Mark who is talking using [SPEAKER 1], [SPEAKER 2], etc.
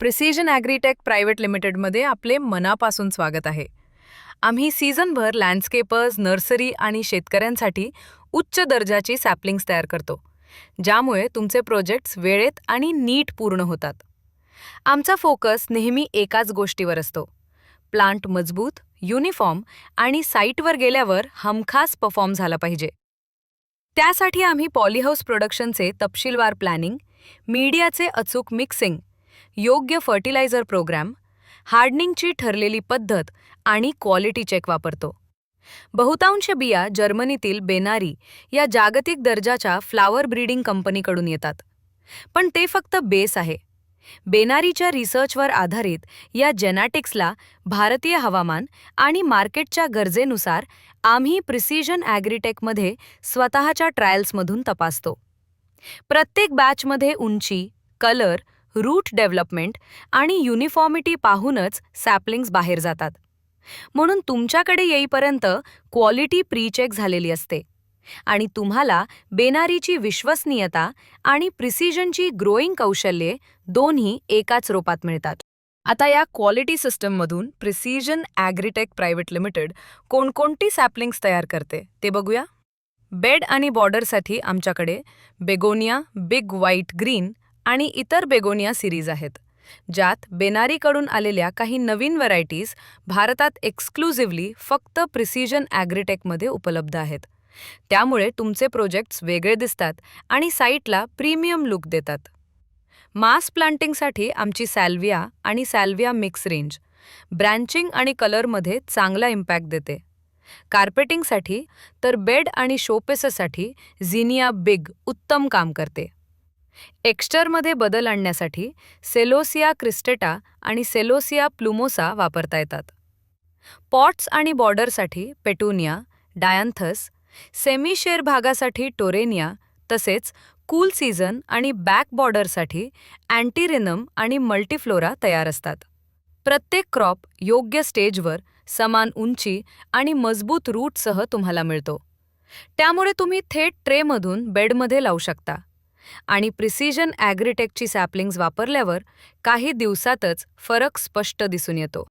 [SPEAKER 1] Precision agritech private लिमिटेडमध्ये आपले मनापासून स्वागत आहे. आम्ही सीझनभर लँडस्केपर्स नर्सरी आणि शेतकऱ्यांसाठी उच्च दर्जाची सॅपलिंग्स तयार करतो ज्यामुळे तुमचे प्रोजेक्ट्स वेळेत आणि नीट पूर्ण होतात. आमचा फोकस नेहमी एकाच गोष्टीवर असतो प्लांट मजबूत युनिफॉर्म आणि साईटवर गेल्यावर हमखास परफॉर्म झाला पाहिजे. त्यासाठी आम्ही पॉलीहाऊस प्रोडक्शनचे तपशीलवार प्लॅनिंग मीडियाचे अचूक मिक्सिंग योग्य फर्टिलायझर प्रोग्रॅम हार्डनिंगची ठरलेली पद्धत आणि क्वालिटी चेक वापरतो. बहुतांश बिया जर्मनीतील बेनारी या जागतिक दर्जाच्या फ्लावर ब्रीडिंग कंपनीकडून येतात. पण ते फक्त बेस आहे. बेनारीच्या रिसर्चवर आधारित या जेनॅटिक्सला भारतीय हवामान आणि मार्केटच्या गरजेनुसार आम्ही प्रिसिजन ॲग्रीटेकमध्ये स्वतःच्या ट्रायल्समधून तपासतो. प्रत्येक बॅचमध्ये उंची कलर रूट डेव्हलपमेंट आणि युनिफॉर्मिटी पाहूनच सॅपलिंग्स बाहेर जातात. म्हणून तुमच्याकडे येईपर्यंत क्वालिटी प्रीचेक झालेली असते. आणि तुम्हाला बेनारीची विश्वसनीयता आणि प्रिसिजनची ग्रोईंग कौशल्ये दोन्ही एकाच रोपात मिळतात. आता या क्वालिटी सिस्टममधून प्रिसिजन ॲग्रीटेक प्रायव्हेट लिमिटेड कोणकोणती सॅपलिंग्स तयार करते ते बघूया. बेड आणि बॉर्डरसाठी आमच्याकडे बेगोनिया बिग व्हाईट ग्रीन आणि इतर बेगोनिया सिरीज आहेत ज्यात बेनारीकडून आलेल्या काही नवीन व्हरायटीज भारतात एक्सक्लुझिव्हली फक्त प्रिसिजन ॲग्रीटेकमध्ये उपलब्ध आहेत. त्यामुळे तुमचे प्रोजेक्ट्स वेगळे दिसतात आणि साईटला प्रीमियम लुक देतात. मास प्लांटिंगसाठी आमची सॅल्विया आणि सॅल्विया मिक्स रेंज ब्रँचिंग आणि कलरमध्ये चांगला इम्पॅक्ट देते. कार्पेटिंगसाठी तर बेड आणि शोपेससाठी झिनिया बिग उत्तम काम करते. एक्स्टरमध्ये बदल आणण्यासाठी सेलोसिया क्रिस्टेटा आणि सेलोसिया प्लुमोसा वापरता येतात. पॉट्स आणि बॉर्डरसाठी पेटुनिया डायन्थस सेमीशेर भागासाठी टोरेनिया तसेच कूल सीझन आणि बॅक बॉर्डरसाठी अँटीरिनम आणि मल्टीफ्लोरा तयार असतात. प्रत्येक क्रॉप योग्य स्टेजवर समान उंची आणि मजबूत रूटसह तुम्हाला मिळतो. त्यामुळे तुम्ही थेट ट्रेमधून बेडमध्ये लावू शकता. आणि प्रिसिजन ॲग्रीटेकची सॅपलिंग्ज वापरल्यावर काही दिवसातच फरक स्पष्ट दिसून येतो.